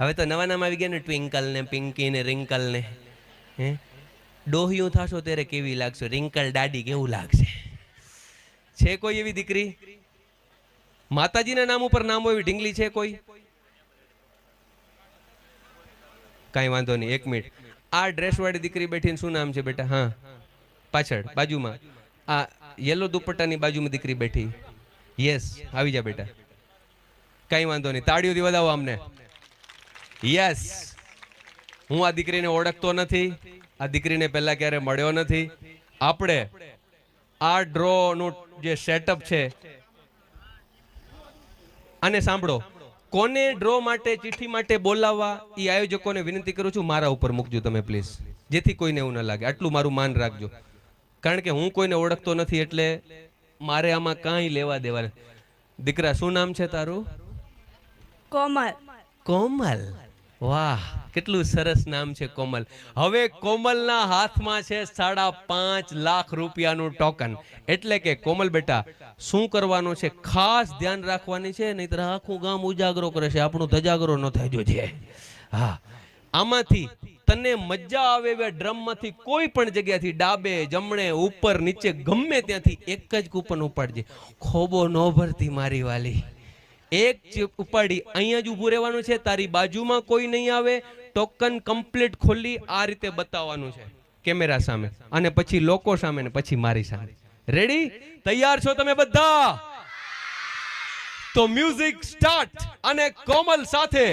હવે તો નવા નામ આવી ગયા ને ટ્વિંકલ ને પિંકી ને રિંકલ ને, હે? ડોહિયું થશો ત્યારે કેવી લાગશે? રિંકલ દાડી કેવું લાગશે? છે કોઈ એવી દીકરી? માતાજીના નામ ઉપર નામ હોય ઢીંગલી છે કોઈ? કાંઈ વાંધો નહીં, એક મિનિટ. આ ડ્રેસ વાળી દીકરી બેઠીને શું નામ છે બેટા? હા. પાછળ, બાજુમાં. આ યલો દુપટ્ટાની બાજુમાં દીકરી બેઠી. યસ આવી જા બેટા. કઈ વાંધો નહીં. તાળીઓથી વધાવો અમને યસ હું આ દીકરીને ઓળખતો નથી. આ દીકરીને પહેલા ક્યારે મળ્યો નથી. આપણે આ ડ્રો નું જે સેટઅપ છે અને સાંભળો. કોને ડ્રો માટે ચિઠ્ઠી માટે બોલાવવા એ આયોજકોને વિનંતી કરું છું મારા ઉપર મૂકજો તમે પ્લીઝ. જેથી કોઈને એવું ન લાગે. આટલું મારું માન રાખજો. કારણ કે હું કોઈને ઓળખતો નથી એટલે મારે આમાં કાંઈ લેવા દેવા દીકરા શું નામ છે તારું? કોમલ. કોમલ. વાહ, કેટલું સરસ નામ છે કોમલ. હવે કોમલના હાથમાં છે સાડા પાંચ લાખ રૂપિયાનું ટોકન એટલે કે કોમલ બેટા, શું કરવાનું છે? ખાસ ધ્યાન રાખવાની છે, નહીતર આખું ગામ ઉજાગરો કરે છે. આપણું ધજાગરો ન થાય છે હા. આમાંથી તને મજા આવે એવા ડ્રમમાંથી કોઈ પણ જગ્યાથી ડાબે, જમણે, ઉપર, નીચે, ગમે ત્યાંથી એક જ કૂપન ઉપાડજે. ખોબો ન ભરતી મારી વાલી. એક ઉપાડી અહીંયા જ ઊભું રહેવાનું છે. તારી બાજુમાં કોઈ નહીં આવે. ટોકન કમ્પ્લીટ ખોલી આ રીતે બતાવવાનું છે. કેમેરા સામે. અને પછી લોકો સામે ને પછી મારી સામે. રેડી તૈયાર છો તમે બધા? તો મ્યુઝિક સ્ટાર્ટ અને કોમલ સાથે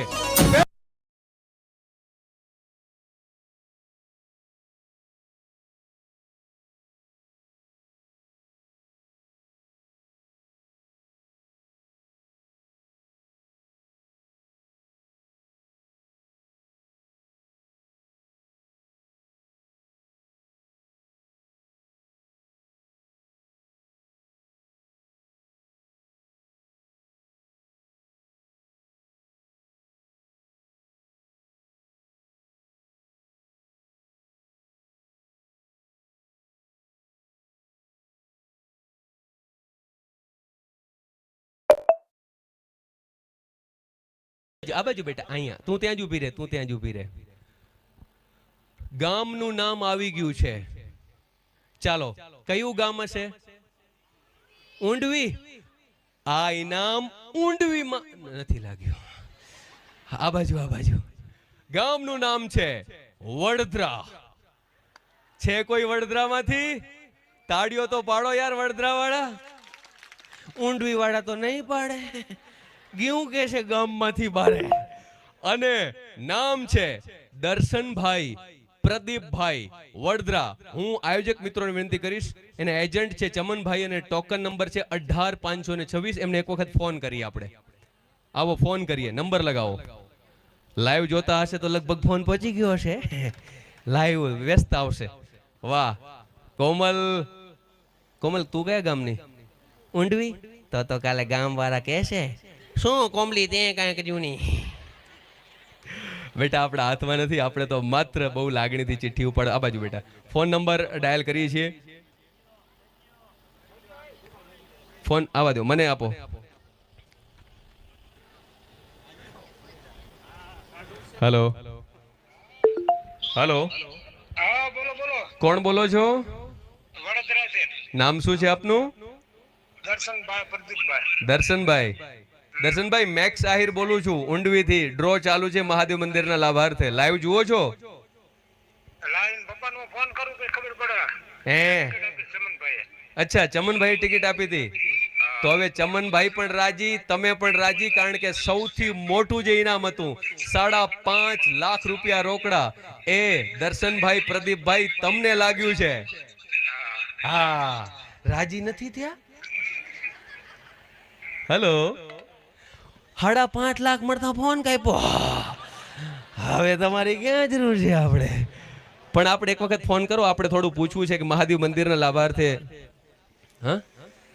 આ બેટા, અહીંયા. તું ત્યાં જ ઊભી રહે, તું ત્યાં જ ઊભી રહે. ગામનું નામ આવી ગયું છે. ચાલો, કયું ગામ હશે? ઊંડવી? આ ઇનામ ઊંડવીમાં નથી લાગ્યું. આ બાજુ ગામનું નામ છે વડદરા. છે કોઈ વડદરામાંથી? તાળીઓ તો પાડો યાર વડદરા વાળા ઊંડવી વાળા તો નહીં પાડે. ગયું કે છે ગામમાંથી બારે? અને નામ છે દર્શનભાઈ, પ્રદીપભાઈ વડદરા. હું આયોજક મિત્રોને વિનંતી કરીશ, એને એજન્ટ છે ચમનભાઈ અને ટોકન નંબર છે અઢાર, પાંચસો ને છવ્વીસ. એમને એક વખત ફોન કરીએ આપણે. આવો ફોન કરીએ, નંબર લગાવો. લાઈવ જોતા હશે તો લગભગ ફોન પહોંચી ગયો હશે. લાઈવ વ્યસ્ત આવશે. વાહ. કોમલ કોમલ, તું કયા ગામની? ઊંડવી? તો તો કાલે ગામ વાળા કહેશે શું કોમલી તે કાંઈ કર્યું નહીં? બેટા આપણા હાથમાં નથી આપણે તો માત્ર બહુ લાગણીથી ચિઠ્ઠી ઉપર આ બાજુ બેટા. ફોન નંબર ડાયલ કરીએ છીએ. ફોન આવા દો મને આપો. હેલો હેલો હા બોલો બોલો. કોણ બોલો છો. નામ શું છે આપનું? દર્શનભાઈ પ્રદીપભાઈ. દર્શનભાઈ. દર્શનભાઈ મેક્સ આહિર બોલું છું. ઊંડવીથી ડ્રો ચાલુ છે મહાદેવ મંદિરના લાભાર્થે. લાઈવ જુઓ છો? હે. અચ્છા ચમનભાઈ ટિકિટ આપી હતી. તો હવે ચમનભાઈ પણ રાજી તમે પણ રાજી કારણ કે સૌથી મોટું જે ઇનામ હતું સાડા પાંચ લાખ રૂપિયા રોકડા. એ દર્શનભાઈ પ્રદીપભાઈ તમને લાગ્યું છે? હા. રાજી નથી થયા? હેલો સાડા પાંચ લાખ મળતા ફોન કાપ્યો. હવે તમારી ક્યાં જરૂર છે આપણે? પણ આપણે એક વખત ફોન કરો, આપણે થોડું પૂછવું છે કે મહાદેવ મંદિરના લાભાર્થે, હા?